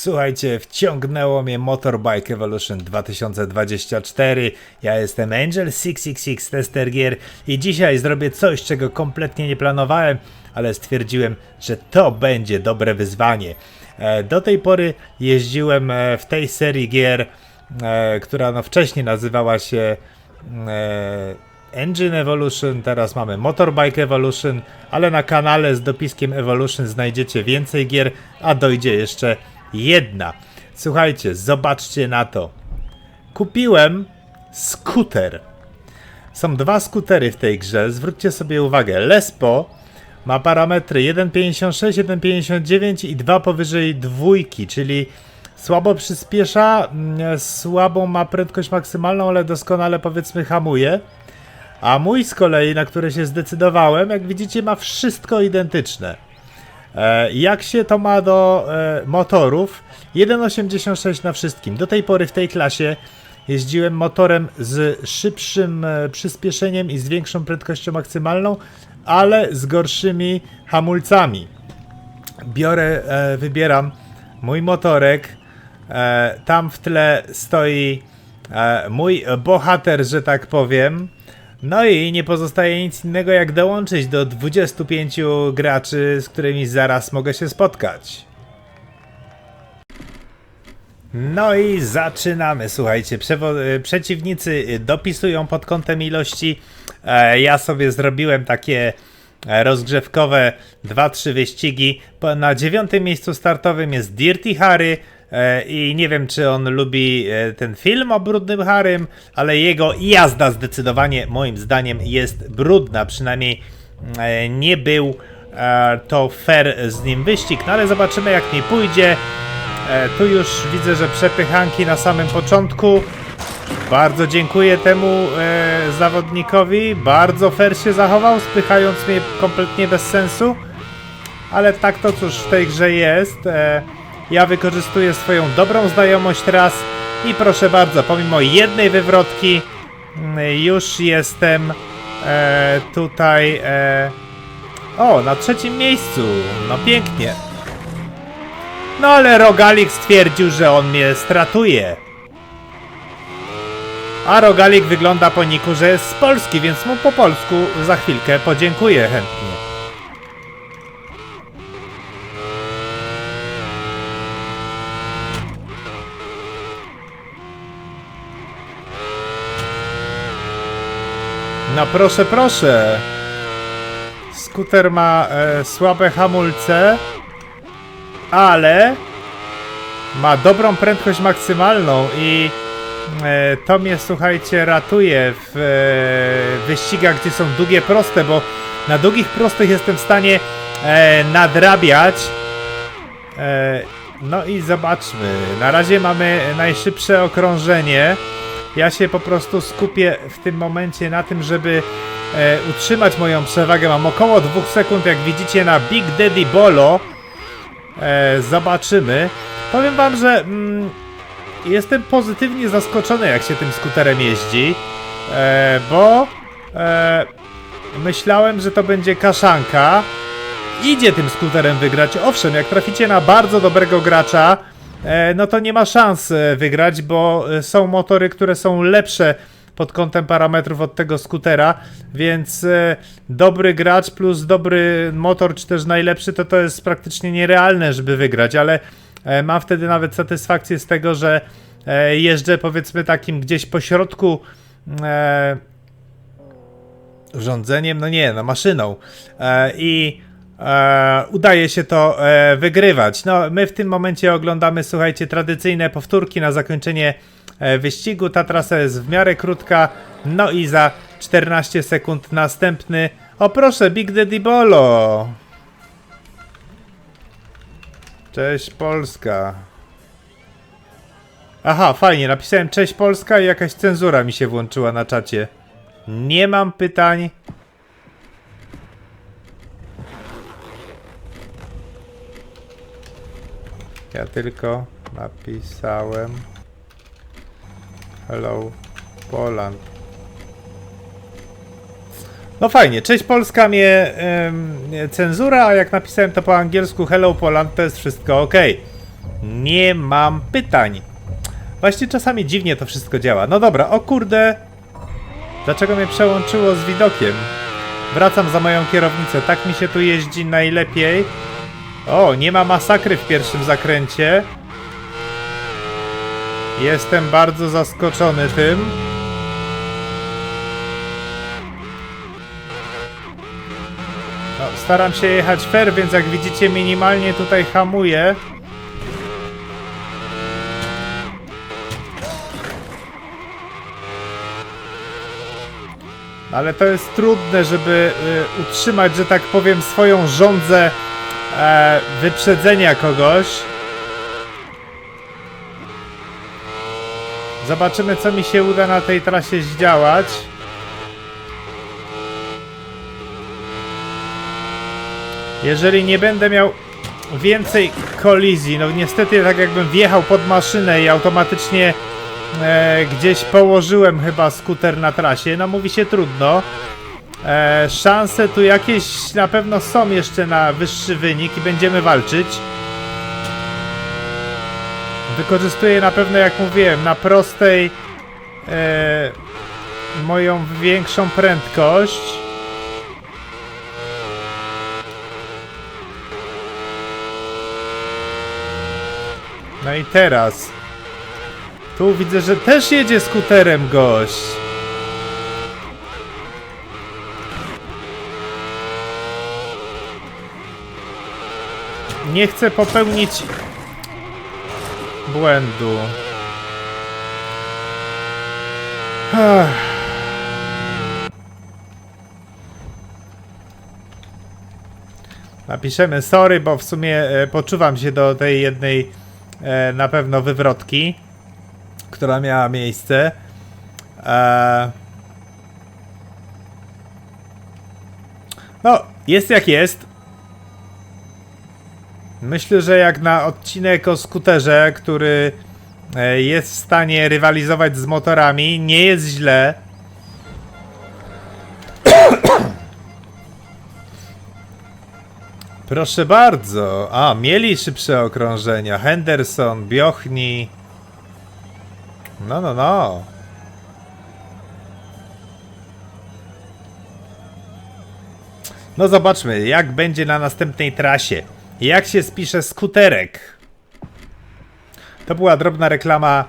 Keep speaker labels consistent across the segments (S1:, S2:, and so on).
S1: Słuchajcie, wciągnęło mnie Motorbike Evolution 2024. Ja jestem Angel666 Tester Gear i dzisiaj zrobię coś, czego kompletnie nie planowałem, ale stwierdziłem, że to będzie dobre wyzwanie. E, Do tej pory jeździłem e, w tej serii gier, e, która no wcześniej nazywała się Engine Evolution, teraz mamy Motorbike Evolution, ale na kanale z dopiskiem Evolution znajdziecie więcej gier, a dojdzie jeszcze jedna. Słuchajcie, zobaczcie na to. Kupiłem skuter. Są dwa skutery w tej grze, zwróćcie sobie uwagę. Lespo ma parametry 1,56, 1,59 i dwa powyżej dwójki, czyli słabo przyspiesza, mm, słabą ma prędkość maksymalną, ale doskonale powiedzmy hamuje. A mój z kolei, na który się zdecydowałem, jak widzicie, ma wszystko identyczne. E, jak się to ma do e, motorów? 1,86 na wszystkim. Do tej pory w tej klasie jeździłem motorem z szybszym e, przyspieszeniem i z większą prędkością maksymalną, ale z gorszymi hamulcami. Biorę, wybieram mój motorek. Tam w tle stoi mój bohater, że tak powiem. No i nie pozostaje nic innego jak dołączyć do 25 graczy, z którymi zaraz mogę się spotkać. No i zaczynamy. Słuchajcie, y, przeciwnicy dopisują pod kątem ilości. E, ja sobie zrobiłem takie e, rozgrzewkowe 2-3 wyścigi. Na dziewiątym miejscu startowym jest Dirty Harry. E, I nie wiem, czy on lubi e, ten film o brudnym Harrym, ale jego jazda zdecydowanie, moim zdaniem, jest brudna. Przynajmniej e, nie był to fair z nim wyścig. No ale zobaczymy, jak mi pójdzie. Tu już widzę, że przepychanki na samym początku. Bardzo dziękuję temu zawodnikowi. Bardzo fair się zachował, spychając mnie kompletnie bez sensu. Ale tak to cóż w tej grze jest. Ja wykorzystuję swoją dobrą znajomość teraz i proszę bardzo, pomimo jednej wywrotki mm, już jestem e, tutaj. E, o, na trzecim miejscu. No pięknie. No ale Rogalik stwierdził, że on mnie stratuje. A Rogalik wygląda po niku, że jest z Polski, więc mu po polsku za chwilkę podziękuję chętnie. No proszę, proszę. Skuter ma e, słabe hamulce, ale ma dobrą prędkość maksymalną i e, to mnie słuchajcie ratuje w e, wyścigach, gdzie są długie proste, bo na długich prostych jestem w stanie e, nadrabiać. E, no i zobaczmy. Na razie mamy najszybsze okrążenie. Ja się po prostu skupię w tym momencie na tym, żeby e, utrzymać moją przewagę. Mam około 2 sekund, jak widzicie na Big Daddy Bolo. E, zobaczymy. Powiem wam, że mm, jestem pozytywnie zaskoczony, jak się tym skuterem jeździ, e, bo e, myślałem, że to będzie kaszanka. Idzie tym skuterem wygrać. Owszem, jak traficie na bardzo dobrego gracza, no to nie ma szans e, wygrać, bo e, są motory, które są lepsze pod kątem parametrów od tego skutera, więc e, dobry gracz plus dobry motor, czy też najlepszy, to to jest praktycznie nierealne, żeby wygrać, ale e, mam wtedy nawet satysfakcję z tego, że e, jeżdżę powiedzmy takim gdzieś po środku e, urządzeniem, no nie, no maszyną e, i e, udaje się to e, wygrywać. No, my w tym momencie oglądamy, słuchajcie, tradycyjne powtórki na zakończenie e, wyścigu. Ta trasa jest w miarę krótka, no i za 14 sekund następny. O proszę, Big Daddy Bolo! Cześć Polska. Aha, fajnie, napisałem cześć Polska i jakaś cenzura mi się włączyła na czacie. Nie mam pytań. Ja tylko napisałem Hello Poland. No fajnie, cześć Polska mnie cenzura, a jak napisałem to po angielsku Hello Poland to jest wszystko ok. Nie mam pytań. Właśnie czasami dziwnie to wszystko działa. No dobra, o kurde. Dlaczego mnie przełączyło z widokiem? Wracam za moją kierownicę. Tak mi się tu jeździ najlepiej. O, nie ma masakry w pierwszym zakręcie. Jestem bardzo zaskoczony tym. No, staram się jechać fair, więc jak widzicie minimalnie tutaj hamuję. Ale to jest trudne, żeby y, utrzymać, że tak powiem, swoją żądzę e, wyprzedzenia kogoś. Zobaczymy, co mi się uda na tej trasie zdziałać. Jeżeli nie będę miał więcej kolizji, no niestety tak jakbym wjechał pod maszynę i automatycznie e, gdzieś położyłem chyba skuter na trasie, no mówi się trudno. E, szanse tu jakieś na pewno są jeszcze na wyższy wynik i będziemy walczyć. Wykorzystuję na pewno, jak mówiłem, na prostej e, moją większą prędkość. No i teraz. Tu widzę, że też jedzie skuterem gość. Nie chcę popełnić błędu. Ach. Napiszemy sorry, bo w sumie e, poczuwam się do tej jednej e, na pewno wywrotki, która miała miejsce. E, no, jest jak jest. Myślę, że jak na odcinek o skuterze, który e, jest w stanie rywalizować z motorami, nie jest źle. Proszę bardzo. A, mieli szybsze okrążenia. Henderson, Biochni. No, no, no. No zobaczmy, jak będzie na następnej trasie. Jak się spisze skuterek. To była drobna reklama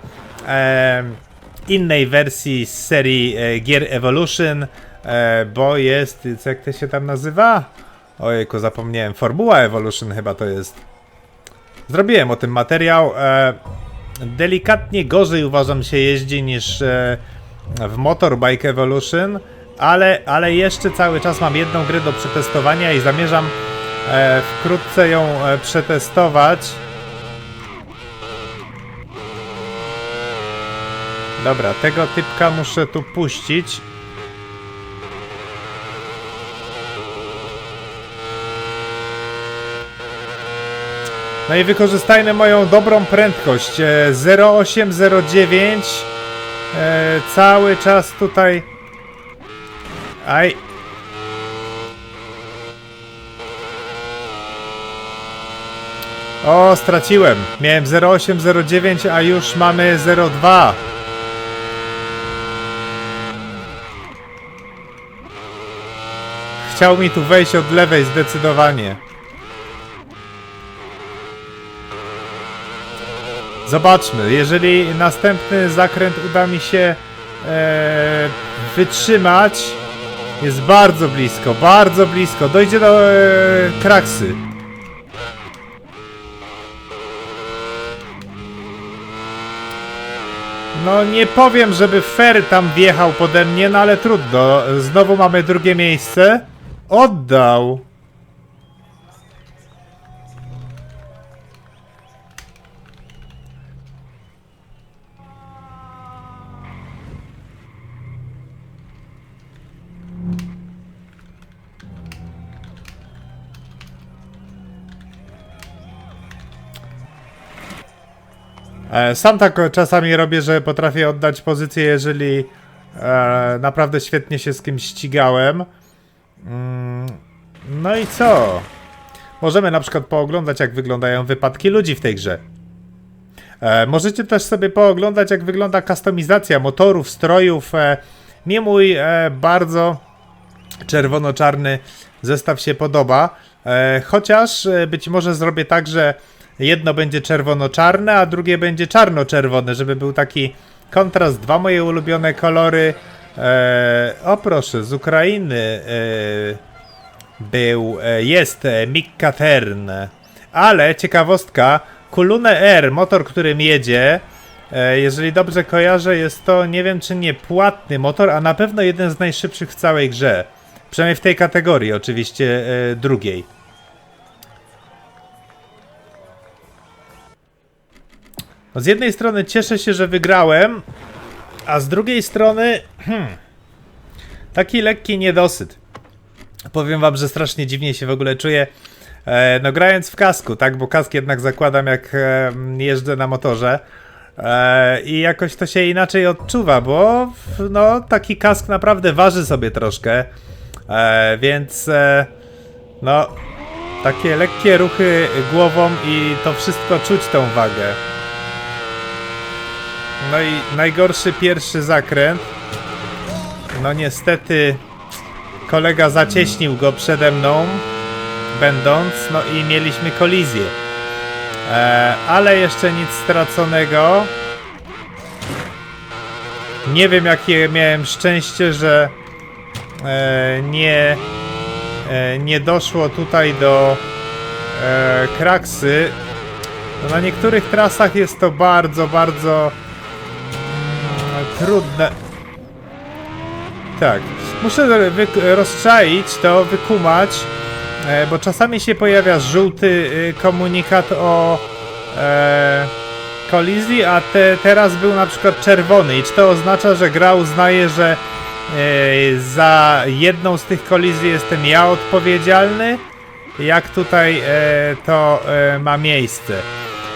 S1: e, innej wersji z serii e, gier Evolution, e, bo jest, jak to się tam nazywa? Ojejku, zapomniałem. Formuła Evolution chyba to jest. Zrobiłem o tym materiał. E, delikatnie gorzej uważam się jeździ niż e, w Motorbike Evolution, ale, ale jeszcze cały czas mam jedną grę do przetestowania i zamierzam wkrótce ją e, przetestować. Dobra, tego typka muszę tu puścić. No i wykorzystajmy moją dobrą prędkość. E, 0809. E, cały czas tutaj. Aj. O, straciłem. Miałem 0809, a już mamy 02. Chciał mi tu wejść od lewej zdecydowanie. Zobaczmy, jeżeli następny zakręt uda mi się e, wytrzymać, jest bardzo blisko, bardzo blisko, dojdzie do e, kraksy. No nie powiem, żeby Fer tam wjechał pode mnie, no ale trudno. Znowu mamy drugie miejsce. Oddał. Sam tak czasami robię, że potrafię oddać pozycję, jeżeli e, naprawdę świetnie się z kimś ścigałem. Mm, no i co? Możemy na przykład pooglądać, jak wyglądają wypadki ludzi w tej grze. E, możecie też sobie pooglądać, jak wygląda kustomizacja motorów, strojów. E, mnie mój e, bardzo czerwono-czarny zestaw się podoba. E, chociaż e, być może zrobię tak, że jedno będzie czerwono-czarne, a drugie będzie czarno-czerwone, żeby był taki kontrast. Dwa moje ulubione kolory. E, o proszę, z Ukrainy e, był, e, jest e, Mick Katern. Ale ciekawostka, Kulune R, motor, którym jedzie, e, jeżeli dobrze kojarzę, jest to nie wiem czy nie płatny motor, a na pewno jeden z najszybszych w całej grze. Przynajmniej w tej kategorii, oczywiście e, drugiej. No z jednej strony cieszę się, że wygrałem, a z drugiej strony hmm, taki lekki niedosyt. Powiem wam, że strasznie dziwnie się w ogóle czuję. E, no grając w kasku, tak, bo kask jednak zakładam jak e, jeżdżę na motorze. E, I jakoś to się inaczej odczuwa, bo no taki kask naprawdę waży sobie troszkę. E, więc e, no takie lekkie ruchy głową i to wszystko czuć tą wagę. No i najgorszy pierwszy zakręt. No niestety kolega zacieśnił go przede mną, będąc, no i mieliśmy kolizję. E, ale jeszcze nic straconego. Nie wiem jakie miałem szczęście, że e, nie, e, nie doszło tutaj do e, kraksy. No, na niektórych trasach jest to bardzo, bardzo trudne. Tak. Muszę rozczaić to, wykumać, e, bo czasami się pojawia żółty e, komunikat o e, kolizji, a te, teraz był na przykład czerwony. I czy to oznacza, że gra uznaje, że e, za jedną z tych kolizji jestem ja odpowiedzialny? Jak tutaj e, to e, ma miejsce?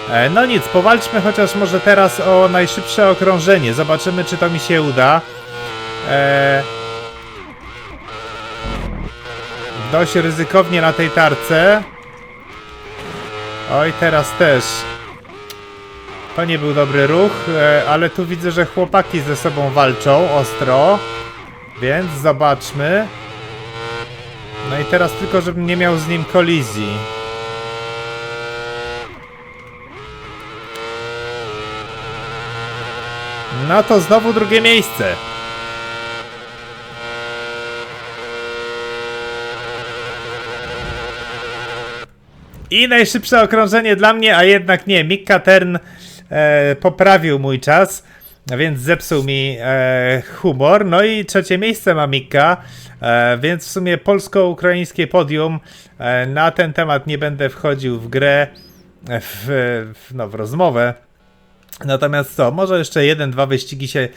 S1: E, no nic, powalczmy chociaż może teraz o najszybsze okrążenie. Zobaczymy, czy to mi się uda. E, dość ryzykownie na tej tarce. Oj, teraz też. To nie był dobry ruch, e, ale tu widzę, że chłopaki ze sobą walczą ostro. Więc zobaczmy. No i teraz tylko, żebym nie miał z nim kolizji. No to znowu drugie miejsce. I najszybsze okrążenie dla mnie, a jednak nie. Mick Katern e, poprawił mój czas, więc zepsuł mi e, humor. No i trzecie miejsce ma Mikka, e, więc w sumie polsko-ukraińskie podium. E, na ten temat nie będę wchodził w grę, e, w, w, no, w rozmowę. Natomiast co, może jeszcze jeden, dwa wyścigi się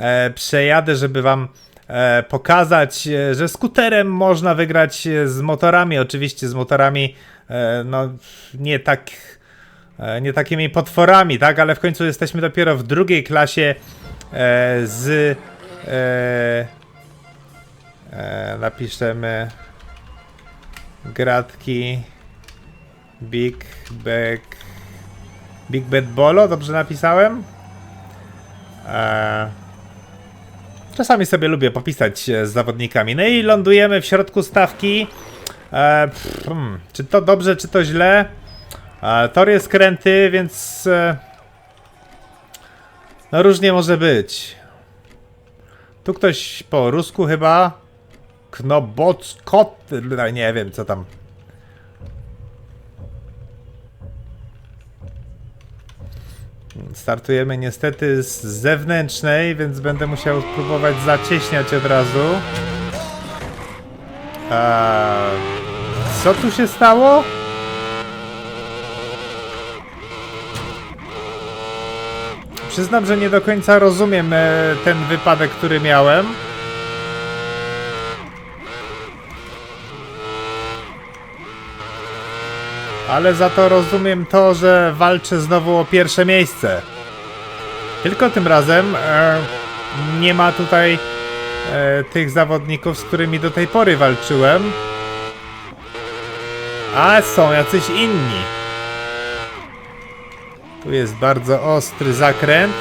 S1: e, przejadę, żeby wam e, pokazać, e, że skuterem można wygrać e, z motorami. Oczywiście z motorami, e, no nie tak, e, nie takimi potworami, tak, ale w końcu jesteśmy dopiero w drugiej klasie e, z. E, e, napiszemy gratki Big Back Big Bad Bolo, dobrze napisałem? Eee, czasami sobie lubię popisać e, z zawodnikami. No i lądujemy w środku stawki. Eee, pff, hmm, czy to dobrze, czy to źle? Eee, tor jest kręty, więc... E, no różnie może być. Tu ktoś po rusku chyba. Knoboc, kot, nie wiem co tam. Startujemy niestety z zewnętrznej, więc będę musiał spróbować zacieśniać od razu. A, co tu się stało? Przyznam, że nie do końca rozumiem e, ten wypadek, który miałem. Ale za to rozumiem to, że walczę znowu o pierwsze miejsce. Tylko tym razem e, nie ma tutaj e, tych zawodników, z którymi do tej pory walczyłem. A są jacyś inni. Tu jest bardzo ostry zakręt.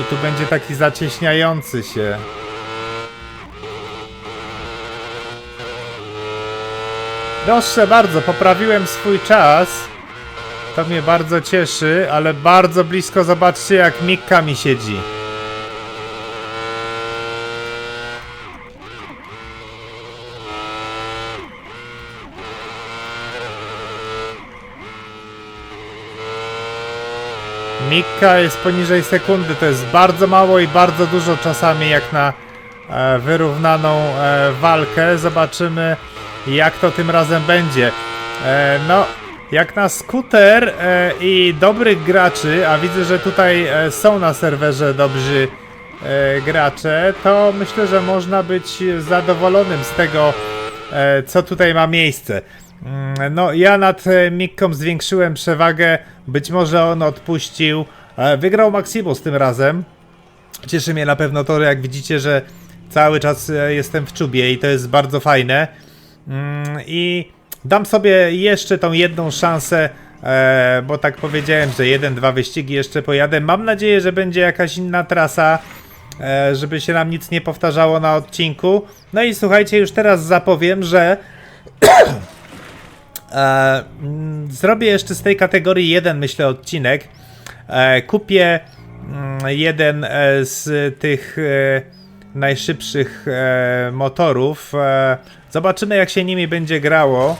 S1: I tu będzie taki zacieśniający się. Proszę bardzo, poprawiłem swój czas. To mnie bardzo cieszy, ale bardzo blisko zobaczcie jak Mikka mi siedzi. Mikka jest poniżej sekundy, to jest bardzo mało i bardzo dużo czasami jak na e, wyrównaną e, walkę. Zobaczymy jak to tym razem będzie. E, no, jak na skuter e, i dobrych graczy, a widzę, że tutaj e, są na serwerze dobrzy e, gracze, to myślę, że można być zadowolonym z tego, e, co tutaj ma miejsce. Mm, No, ja nad e, Mikką zwiększyłem przewagę, być może on odpuścił. E, Wygrał Maximus tym razem. Cieszy mnie na pewno to, jak widzicie, że cały czas e, jestem w czubie i to jest bardzo fajne. Mm, I dam sobie jeszcze tą jedną szansę, e, bo tak powiedziałem, że jeden, dwa wyścigi jeszcze pojadę. Mam nadzieję, że będzie jakaś inna trasa, e, żeby się nam nic nie powtarzało na odcinku. No i słuchajcie, już teraz zapowiem, że e, mm, zrobię jeszcze z tej kategorii jeden, myślę, odcinek. Kupię mm, jeden z tych najszybszych motorów. Zobaczymy, jak się nimi będzie grało.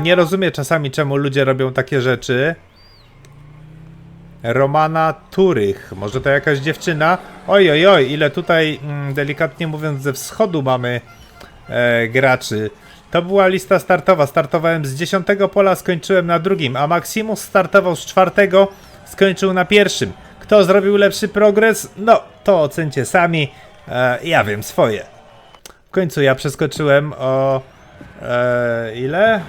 S1: Nie rozumiem czasami, czemu ludzie robią takie rzeczy. Romana Turych. Może to jakaś dziewczyna? Oj, oj, oj, ile tutaj, mm, delikatnie mówiąc, ze wschodu mamy e, graczy. To była lista startowa. Startowałem z 10 pola, skończyłem na drugim, a Maximus startował z czwartego, skończył na pierwszym. Kto zrobił lepszy progres? No, to ocencie sami. E, ja wiem swoje. W końcu ja przeskoczyłem o e, ile?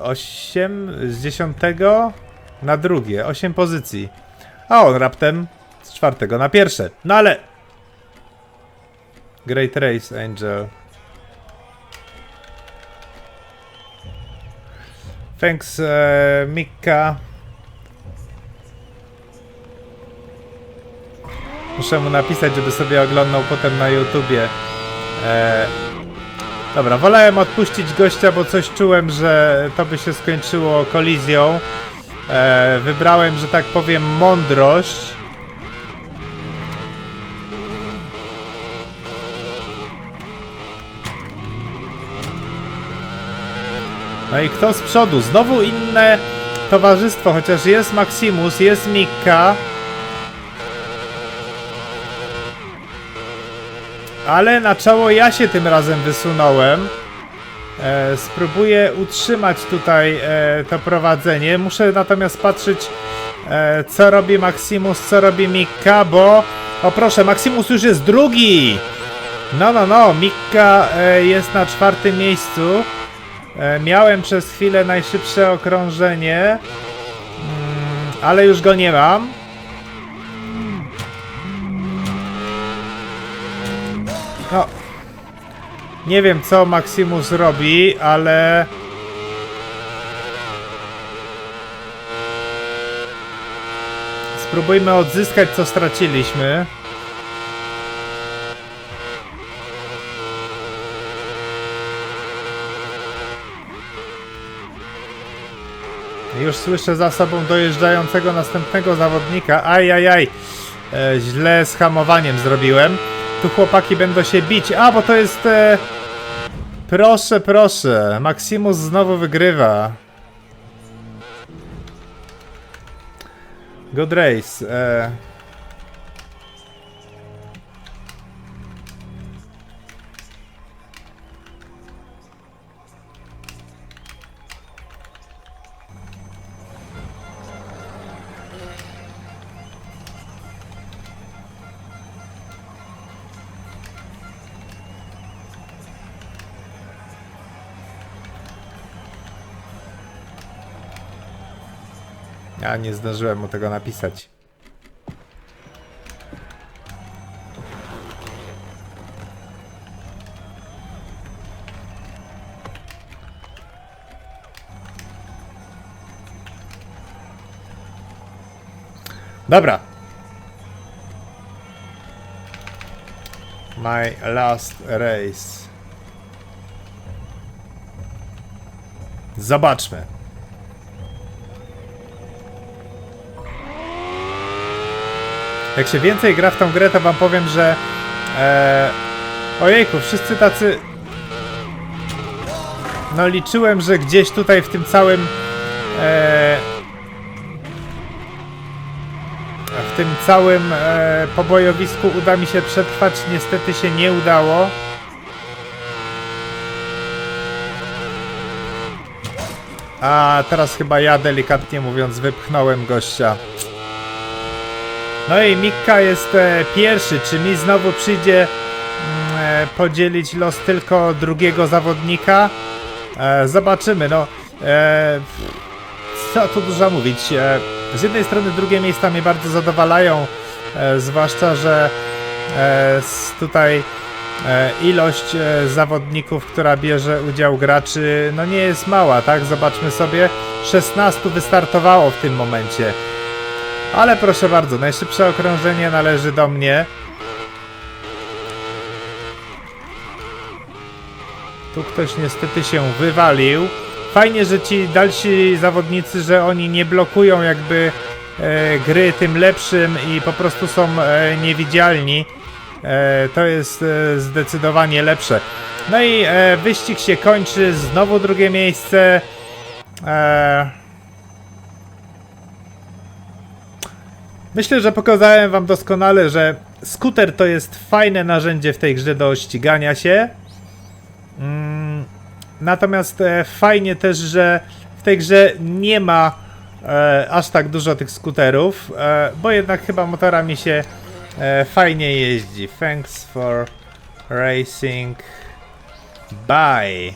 S1: 8 z 10 na drugie, 8 pozycji. A on raptem z czwartego na pierwsze. No ale. Great Race Angel. Thanks, e, Mikka. Muszę mu napisać, żeby sobie oglądał potem na YouTubie. E, dobra, wolałem odpuścić gościa, bo coś czułem, że to by się skończyło kolizją. E, wybrałem, że tak powiem, mądrość. No i kto z przodu? Znowu inne towarzystwo, chociaż jest Maximus, jest Mikka. Ale na czoło ja się tym razem wysunąłem. E, spróbuję utrzymać tutaj e, to prowadzenie. Muszę natomiast patrzeć, e, co robi Maximus, co robi Mikka, bo... O proszę, Maximus już jest drugi! No, no, no, Mikka e, jest na czwartym miejscu. E, miałem przez chwilę najszybsze okrążenie, mm, ale już go nie mam. Nie wiem co Maximus robi, ale. Spróbujmy odzyskać co straciliśmy. Już słyszę za sobą dojeżdżającego następnego zawodnika. Ajajaj. E, źle z hamowaniem zrobiłem. Tu chłopaki będą się bić. A, bo to jest... E... Proszę, proszę. Maximus znowu wygrywa. Good race. E... Ja nie zdążyłem mu tego napisać. Dobra. My last race. Zobaczmy. Jak się więcej gra w tą grę, to wam powiem, że e, ojejku, wszyscy tacy no liczyłem, że gdzieś tutaj w tym całym e, w tym całym e, pobojowisku uda mi się przetrwać. Niestety się nie udało. A teraz chyba ja delikatnie mówiąc wypchnąłem gościa. No i Mikka jest e, pierwszy. Czy mi znowu przyjdzie mm, e, podzielić los tylko drugiego zawodnika? E, zobaczymy. No, e, co tu dużo mówić. E, z jednej strony drugie miejsca mnie bardzo zadowalają, e, zwłaszcza, że e, tutaj e, ilość e, zawodników, która bierze udział graczy, no nie jest mała, tak? Zobaczmy sobie, 16 wystartowało w tym momencie. Ale proszę bardzo, najszybsze okrążenie należy do mnie. Tu ktoś niestety się wywalił. Fajnie, że ci dalsi zawodnicy, że oni nie blokują jakby e, gry tym lepszym i po prostu są e, niewidzialni. E, to jest e, zdecydowanie lepsze. No i e, wyścig się kończy, znowu drugie miejsce. E, Myślę, że pokazałem wam doskonale, że skuter to jest fajne narzędzie w tej grze do ścigania się. Mm, natomiast e, fajnie też, że w tej grze nie ma e, aż tak dużo tych skuterów, e, bo jednak chyba motorami się fajnie jeździ. Thanks for racing. Bye.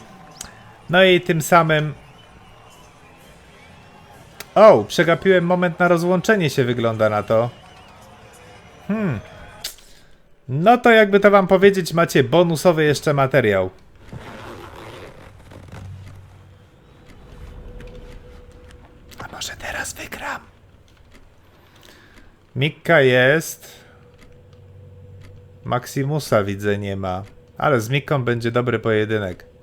S1: No i tym samym. O, przegapiłem moment na rozłączenie się, wygląda na to. Hmm. No to jakby to wam powiedzieć, macie bonusowy jeszcze materiał. A może teraz wygram? Mikka jest. Maximusa widzę nie ma. Ale z Mikką będzie dobry pojedynek.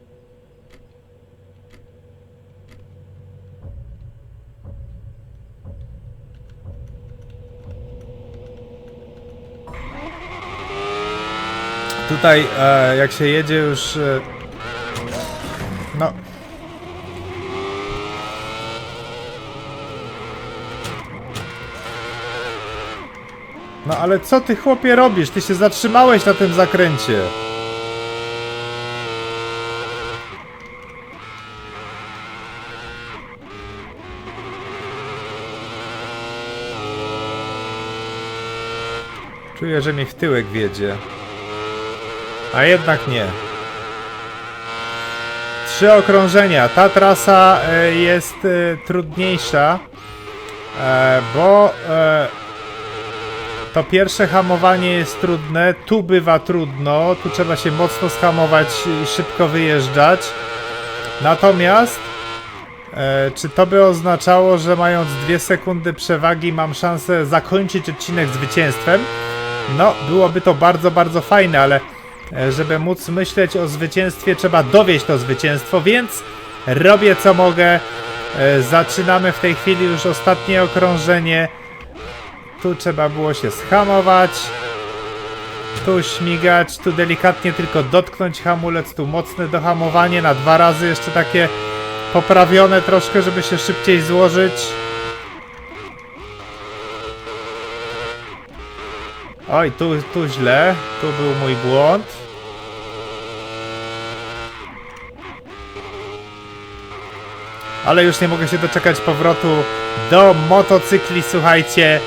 S1: Tutaj e, jak się jedzie już e, no No ale co ty chłopie robisz? Ty się zatrzymałeś na tym zakręcie. Czuję, że mi w tyłek wiedzie. A jednak nie. Trzy okrążenia. Ta trasa e, jest e, trudniejsza, e, bo to pierwsze hamowanie jest trudne, tu bywa trudno, tu trzeba się mocno schamować i szybko wyjeżdżać. Natomiast, czy to by oznaczało, że mając dwie sekundy przewagi mam szansę zakończyć odcinek zwycięstwem? No, byłoby to bardzo, bardzo fajne, ale żeby móc myśleć o zwycięstwie, trzeba dowieść to zwycięstwo, więc robię co mogę. E, Zaczynamy w tej chwili już ostatnie okrążenie. Tu trzeba było się schamować. Tu śmigać, tu delikatnie tylko dotknąć hamulec, tu mocne dohamowanie na dwa razy, jeszcze takie poprawione troszkę, żeby się szybciej złożyć. Oj, tu, tu źle, tu był mój błąd. Ale już nie mogę się doczekać powrotu do motocykli, słuchajcie.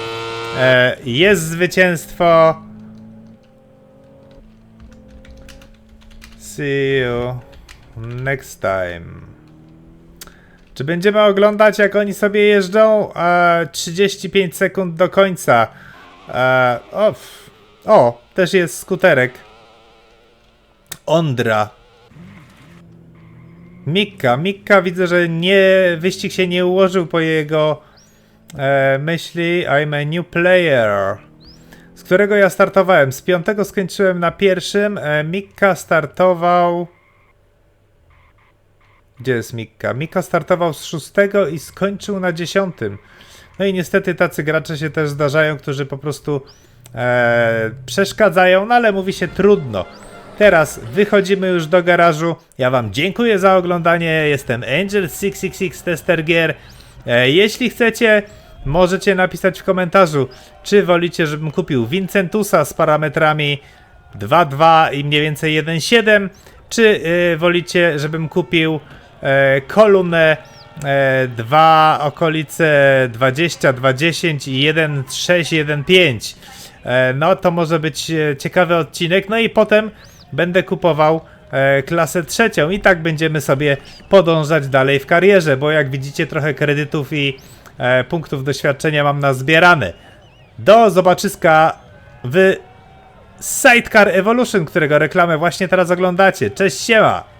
S1: E, jest zwycięstwo. See you next time. Czy będziemy oglądać, jak oni sobie jeżdżą? E, 35 sekund do końca. E, o, o, też jest skuterek. Ondra. Mikka. Mikka widzę, że nie, wyścig się nie ułożył po jego e, myśli I'm a new player, z którego ja startowałem. Z piątego skończyłem na pierwszym. E, startował. Gdzie jest Mikka? Mikka startował z szóstego i skończył na dziesiątym. No i niestety tacy gracze się też zdarzają, którzy po prostu e, przeszkadzają, no ale mówi się trudno. Teraz wychodzimy już do garażu. Ja Wam dziękuję za oglądanie. Jestem Angel666 Tester Gier. E, jeśli chcecie, możecie napisać w komentarzu, czy wolicie, żebym kupił Vincentusa z parametrami 2.2 i mniej więcej 1.7, czy y, wolicie, żebym kupił e, kolumnę e, 2 okolice 20, 20 i 1.6, 1.5. E, no to może być e, ciekawy odcinek. No i potem będę kupował e, klasę trzecią i tak będziemy sobie podążać dalej w karierze, bo jak widzicie trochę kredytów i e, punktów doświadczenia mam nazbierane. Do zobaczyska w Sidecar Evolution, którego reklamę właśnie teraz oglądacie. Cześć, siema!